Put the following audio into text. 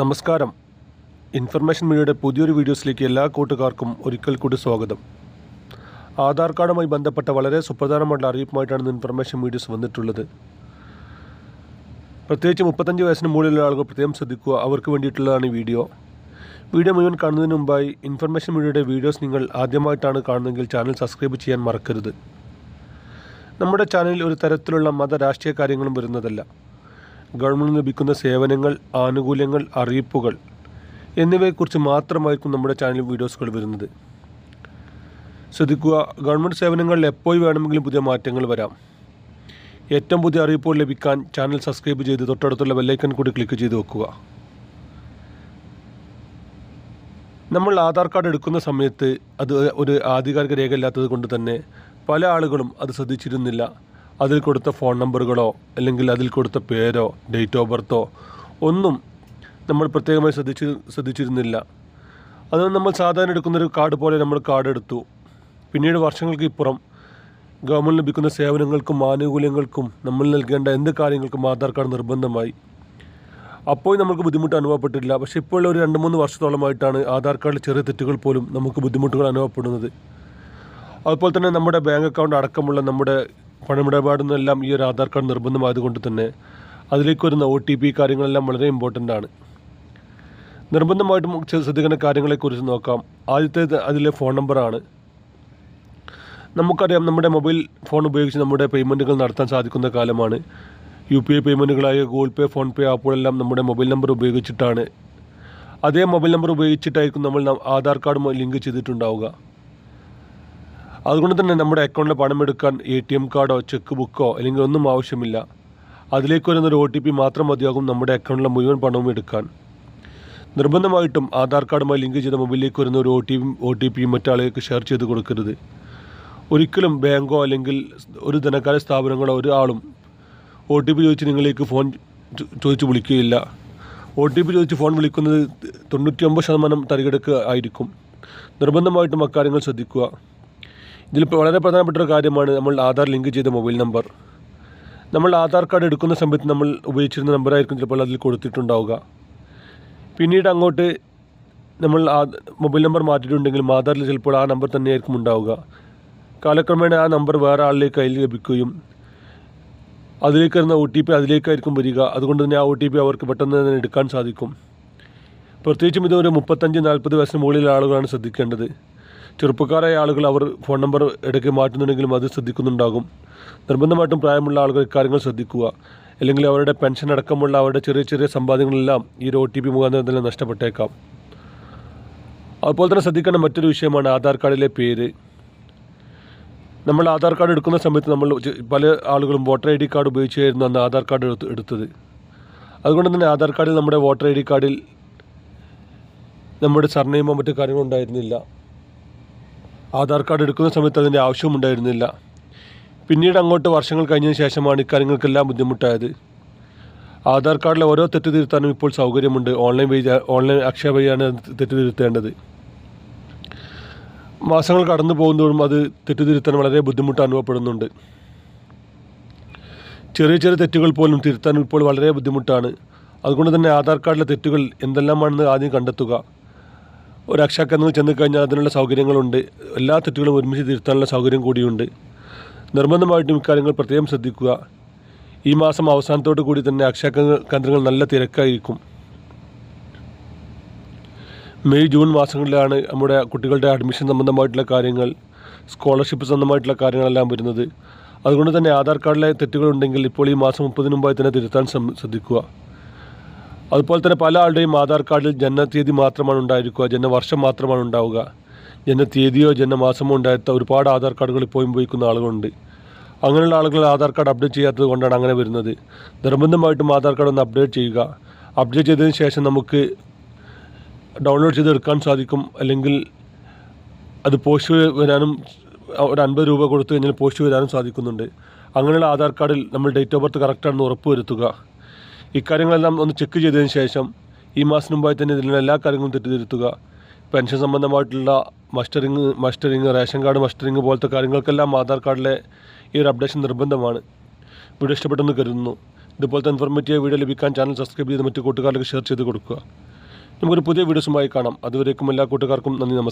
നമസ്കാരം. ഇൻഫർമേഷൻ മീഡിയയുടെ പുതിയൊരു വീഡിയോസിലേക്ക് എല്ലാ കൂട്ടുകാർക്കും ഒരിക്കൽ കൂടി സ്വാഗതം. ആധാർ കാർഡുമായി ബന്ധപ്പെട്ട വളരെ സുപ്രധാനമായിട്ടുള്ള അറിയിപ്പുമായിട്ടാണ് ഇൻഫർമേഷൻ മീഡിയസ് വന്നിട്ടുള്ളത്. പ്രത്യേകിച്ച് മുപ്പത്തഞ്ച് വയസ്സിന് മുകളിലുള്ള ആളുകൾ പ്രത്യേകം ശ്രദ്ധിക്കുക. അവർക്ക് വേണ്ടിയിട്ടുള്ളതാണ് ഈ വീഡിയോ. വീഡിയോ മുഴുവൻ കാണുന്നതിന് മുമ്പായി ഇൻഫർമേഷൻ മീഡിയയുടെ വീഡിയോസ് നിങ്ങൾ ആദ്യമായിട്ടാണ് കാണുന്നതെങ്കിൽ ചാനൽ സബ്സ്ക്രൈബ് ചെയ്യാൻ മറക്കരുത്. നമ്മുടെ ചാനലിൽ ഒരു തരത്തിലുള്ള മത രാഷ്ട്രീയ കാര്യങ്ങളും വരുന്നതല്ല. ഗവൺമെന്റ് ലഭിക്കുന്ന സേവനങ്ങൾ ആനുകൂല്യങ്ങൾ അറിയിപ്പുകൾ എന്നിവയെക്കുറിച്ച് മാത്രമായിരിക്കും നമ്മുടെ ചാനൽ വീഡിയോസുകൾ വരുന്നത്. ശ്രദ്ധിക്കുക ഗവൺമെന്റ് സേവനങ്ങളിൽ എപ്പോൾ വേണമെങ്കിലും പുതിയ മാറ്റങ്ങൾ വരാം. ഏറ്റവും പുതിയ അറിയിപ്പുകൾ ലഭിക്കാൻ ചാനൽ സബ്സ്ക്രൈബ് ചെയ്ത് തൊട്ടടുത്തുള്ള ബെല്ലൈക്കൺ കൂടി ക്ലിക്ക് ചെയ്ത് വെക്കുക. നമ്മൾ ആധാർ കാർഡ് എടുക്കുന്ന സമയത്ത് അത് ഒരു ആധികാരിക രേഖ ഇല്ലാത്തത് കൊണ്ട് തന്നെ പല ആളുകളും അത് ശ്രദ്ധിച്ചിരുന്നില്ല. അതിൽ കൊടുത്ത ഫോൺ നമ്പറുകളോ അല്ലെങ്കിൽ അതിൽ കൊടുത്ത പേരോ ഡേറ്റ് ഓഫ് ബർത്തോ ഒന്നും നമ്മൾ പ്രത്യേകമായി ശ്രദ്ധിച്ച് ശ്രദ്ധിച്ചിരുന്നില്ല. അത് നമ്മൾ സാധാരണ എടുക്കുന്നൊരു കാർഡ് പോലെ നമ്മൾ കാർഡ് എടുത്തു. പിന്നീട് വർഷങ്ങൾക്ക് ഇപ്പുറം ഗവൺമെന്റ് ലഭിക്കുന്ന സേവനങ്ങൾക്കും ആനുകൂല്യങ്ങൾക്കും നമ്മൾ നൽകേണ്ട എന്ത് കാര്യങ്ങൾക്കും ആധാർ കാർഡ് നിർബന്ധമായി. അപ്പോൾ നമുക്ക് ബുദ്ധിമുട്ട് അനുഭവപ്പെട്ടില്ല പക്ഷേ ഇപ്പോഴുള്ള ഒരു രണ്ട് മൂന്ന് വർഷത്തോളമായിട്ടാണ് ആധാർ കാർഡിൽ ചെറിയ തെറ്റുകൾ പോലും നമുക്ക് ബുദ്ധിമുട്ടുകൾ അനുഭവപ്പെടുന്നത്. അതുപോലെ തന്നെ നമ്മുടെ ബാങ്ക് അക്കൗണ്ട് അടക്കമുള്ള നമ്മുടെ പണമിടപാടുന്നെല്ലാം ഈ ഒരു ആധാർ കാർഡ് നിർബന്ധമായതുകൊണ്ട് തന്നെ അതിലേക്ക് വരുന്ന ഒ ടി പി കാര്യങ്ങളെല്ലാം വളരെ ഇമ്പോർട്ടന്റ് ആണ്. നിർബന്ധമായിട്ടും ശ്രദ്ധിക്കുന്ന കാര്യങ്ങളെക്കുറിച്ച് നോക്കാം. ആദ്യത്തേത് അതിലെ ഫോൺ നമ്പറാണ് നമുക്കറിയാം നമ്മുടെ മൊബൈൽ ഫോൺ ഉപയോഗിച്ച് നമ്മുടെ പേയ്മെന്റുകൾ നടത്താൻ സാധിക്കുന്ന കാലമാണ്. യു പി ഐ പേയ്മെന്റുകളായ ഗൂഗിൾ പേ ഫോൺ പേ ആപ്പുകളെല്ലാം നമ്മുടെ മൊബൈൽ നമ്പർ ഉപയോഗിച്ചിട്ടാണ്. അതേ മൊബൈൽ നമ്പർ ഉപയോഗിച്ചിട്ടായിരിക്കും നമ്മൾ ആധാർ കാർഡുമായി ലിങ്ക് ചെയ്തിട്ടുണ്ടാവുക. അതുകൊണ്ട് തന്നെ നമ്മുടെ അക്കൗണ്ടിൽ പണം എടുക്കാൻ എ ടി എം കാർഡോ ചെക്ക് ബുക്കോ അല്ലെങ്കിൽ ഒന്നും ആവശ്യമില്ല. അതിലേക്ക് വരുന്ന ഒരു ഒ ടി പി മാത്രം മതിയാകും നമ്മുടെ അക്കൗണ്ടിലെ മുഴുവൻ പണവും എടുക്കാൻ. നിർബന്ധമായിട്ടും ആധാർ കാർഡുമായി ലിങ്ക് ചെയ്ത മൊബൈലിലേക്ക് വരുന്ന ഒരു O T P O T പിയും മറ്റാളുകൾക്ക് ഷെയർ ചെയ്ത് കൊടുക്കരുത്. ഒരിക്കലും ബാങ്കോ അല്ലെങ്കിൽ ഒരു ധനകാര്യ സ്ഥാപനങ്ങളോ ഒരാളും ഒ ടി പി ചോദിച്ച് നിങ്ങളിലേക്ക് ഫോൺ ചോദിച്ച് വിളിക്കുകയില്ല. ഒ ടി പി ചോദിച്ച് ഫോൺ വിളിക്കുന്നത് തൊണ്ണൂറ്റി ഒമ്പത് ശതമാനം തരികെടുക്കുക ആയിരിക്കും. നിർബന്ധമായിട്ടും അക്കാര്യങ്ങൾ ശ്രദ്ധിക്കുക. ഇതിലിപ്പോൾ വളരെ പ്രധാനപ്പെട്ട ഒരു കാര്യമാണ് നമ്മൾ ആധാർ ലിങ്ക് ചെയ്ത മൊബൈൽ നമ്പർ. നമ്മൾ ആധാർ കാർഡ് എടുക്കുന്ന സമയത്ത് നമ്മൾ ഉപയോഗിച്ചിരുന്ന നമ്പറായിരിക്കും ചിലപ്പോൾ അതിൽ കൊടുത്തിട്ടുണ്ടാവുക. പിന്നീട് അങ്ങോട്ട് നമ്മൾ ആ മൊബൈൽ നമ്പർ മാറ്റിയിട്ടുണ്ടെങ്കിലും ആധാറിൽ ചിലപ്പോൾ ആ നമ്പർ തന്നെയായിരിക്കും ഉണ്ടാവുക. കാലക്രമേണ ആ നമ്പർ വേറെ ആളിലേക്ക് കയ്യിൽ ലഭിക്കുകയും അതിലേക്ക് വരുന്ന ഒ ടി പി അതിലേക്കായിരിക്കും വരിക. അതുകൊണ്ട് തന്നെ ആ ഒ ടി പി അവർക്ക് പെട്ടെന്ന് തന്നെ എടുക്കാൻ സാധിക്കും. പ്രത്യേകിച്ചും ഇത് ഒരു മുപ്പത്തഞ്ച് നാൽപ്പത് വയസ്സിന് മുകളിലുള്ള ആളുകളാണ് ശ്രദ്ധിക്കേണ്ടത്. ചെറുപ്പക്കാരായ ആളുകൾ അവർ ഫോൺ നമ്പർ ഇടയ്ക്ക് മാറ്റുന്നുണ്ടെങ്കിലും അത് ശ്രദ്ധിക്കുന്നുണ്ടാകും. നിർബന്ധമായിട്ടും പ്രായമുള്ള ആളുകൾ ഇക്കാര്യങ്ങൾ ശ്രദ്ധിക്കുക. അല്ലെങ്കിൽ അവരുടെ പെൻഷൻ അടക്കമുള്ള അവരുടെ ചെറിയ ചെറിയ സമ്പാദ്യങ്ങളെല്ലാം ഈ ഒരു ഒ ടി പി മുഖാന്തരം തന്നെ നഷ്ടപ്പെട്ടേക്കാം. അതുപോലെ തന്നെ ശ്രദ്ധിക്കേണ്ട മറ്റൊരു വിഷയമാണ് ആധാർ കാർഡിലെ പേര്. നമ്മൾ ആധാർ കാർഡ് എടുക്കുന്ന സമയത്ത് നമ്മൾ പല ആളുകളും വോട്ടർ ഐ ഡി കാർഡ് ഉപയോഗിച്ചായിരുന്നു അന്ന് ആധാർ കാർഡ് എടുത്ത് എടുത്തത്. അതുകൊണ്ട് തന്നെ ആധാർ കാർഡിൽ നമ്മുടെ വോട്ടർ ഐ ഡി കാർഡിൽ നമ്മുടെ സർനെയിമോ മറ്റു കാര്യങ്ങളോ ഉണ്ടായിരുന്നില്ല. ആധാർ കാർഡ് എടുക്കുന്ന സമയത്ത് അതിന്റെ ആവശ്യമുണ്ടായിരുന്നില്ല. പിന്നീട് അങ്ങോട്ട് വർഷങ്ങൾ കഴിഞ്ഞതിന് ശേഷമാണ് ഇക്കാര്യങ്ങൾക്കെല്ലാം ബുദ്ധിമുട്ടായത്. ആധാർ കാർഡിലെ ഓരോ തെറ്റ് തിരുത്താനും ഇപ്പോൾ സൗകര്യമുണ്ട്. ഓൺലൈൻ വഴി ഓൺലൈൻ അക്ഷയ വഴിയാണ് തെറ്റു തിരുത്തേണ്ടത് മാസങ്ങൾ കടന്നു പോകുന്നതോറും അത് തെറ്റ് തിരുത്താൻ വളരെ ബുദ്ധിമുട്ട് അനുഭവപ്പെടുന്നുണ്ട്. ചെറിയ ചെറിയ തെറ്റുകൾ പോലും തിരുത്താൻ ഇപ്പോൾ വളരെ ബുദ്ധിമുട്ടാണ്. അതുകൊണ്ട് തന്നെ ആധാർ കാർഡിലെ തെറ്റുകൾ എന്തെല്ലാമാണെന്ന് ആദ്യം കണ്ടെത്തുക. ഒരു അക്ഷാക്കെന്ന് ചെന്ന് കഴിഞ്ഞാൽ അതിനുള്ള സൗകര്യങ്ങളുണ്ട്. എല്ലാ തെറ്റുകളും ഒരുമിച്ച് തിരുത്താനുള്ള സൗകര്യം കൂടിയുണ്ട്. നിർബന്ധമായിട്ടും ഇക്കാര്യങ്ങൾ പ്രത്യേകം ശ്രദ്ധിക്കുക. ഈ മാസം അവസാനത്തോടു കൂടി തന്നെ അക്ഷയ കേന്ദ്രങ്ങൾ നല്ല തിരക്കായിരിക്കും. മെയ് ജൂൺ മാസങ്ങളിലാണ് നമ്മുടെ കുട്ടികളുടെ അഡ്മിഷൻ സംബന്ധമായിട്ടുള്ള കാര്യങ്ങൾ സ്കോളർഷിപ്പ് സംബന്ധമായിട്ടുള്ള കാര്യങ്ങളെല്ലാം വരുന്നത്. അതുകൊണ്ട് തന്നെ ആധാർ കാർഡിലെ തെറ്റുകളുണ്ടെങ്കിൽ ഇപ്പോൾ ഈ മാസം മുപ്പതിന് മുമ്പായി തന്നെ തിരുത്താൻ ശ്രദ്ധിക്കുക. അതുപോലെ തന്നെ പല ആളുടെയും ആധാർ കാർഡിൽ ജനനത്തീയതി മാത്രമാണ് ഉണ്ടായിരിക്കുക ജനനവർഷം മാത്രമാണ് ഉണ്ടാവുക. ജനനത്തീയതിയോ ജനനമാസമോ ഉണ്ടായിരുത്ത ഒരുപാട് ആധാർ കാർഡുകൾ ഇപ്പോഴും ഉപയോഗിക്കുന്ന ആളുകളുണ്ട്. അങ്ങനെയുള്ള ആളുകൾ ആധാർ കാർഡ് അപ്ഡേറ്റ് ചെയ്യാത്തത് കൊണ്ടാണ് അങ്ങനെ വരുന്നത്. നിർബന്ധമായിട്ടും ആധാർ കാർഡ് ഒന്ന് അപ്ഡേറ്റ് ചെയ്യുക. അപ്ഡേറ്റ് ചെയ്തതിന് ശേഷം നമുക്ക് ഡൗൺലോഡ് ചെയ്ത് എടുക്കാൻ സാധിക്കും. അല്ലെങ്കിൽ അത് പോസ്റ്റ് വരാനും ഒരു അൻപത് രൂപ കൊടുത്തു കഴിഞ്ഞാൽ പോസ്റ്റ് വരാനും സാധിക്കുന്നുണ്ട്. അങ്ങനെയുള്ള ആധാർ കാർഡിൽ നമ്മൾ ഡേറ്റ് ഓഫ് ബർത്ത് കറക്റ്റാണെന്ന് ഉറപ്പ് വരുത്തുക. ഇക്കാര്യങ്ങളെല്ലാം ഒന്ന് ചെക്ക് ചെയ്തതിന് ശേഷം ഈ മാസം മുമ്പായി തന്നെ ഇതിലുള്ള എല്ലാ കാര്യങ്ങളും തെറ്റിദ്ധരുത്തുക പെൻഷൻ സംബന്ധമായിട്ടുള്ള mustering mustering ration card mustering പോലത്തെ കാര്യങ്ങൾക്കെല്ലാം ആധാർ കാർഡിലെ ഈ ഒരു അപ്ഡേഷൻ നിർബന്ധമാണ്. വീഡിയോ ഇഷ്ടപ്പെട്ടെന്ന് കരുതുന്നു. ഇതുപോലത്തെ ഇൻഫോർമേറ്റീവ് വീഡിയോ ലഭിക്കാൻ ചാനൽ സബ്സ്ക്രൈബ് ചെയ്ത് മറ്റു കൂട്ടുകാർക്ക് ഷെയർ ചെയ്ത് കൊടുക്കുക. നമുക്കൊരു പുതിയ വീഡിയോസുമായി കാണാം. അതുവരേക്കും എല്ലാ കൂട്ടുകാർക്കും നന്ദി നമസ്കാരം.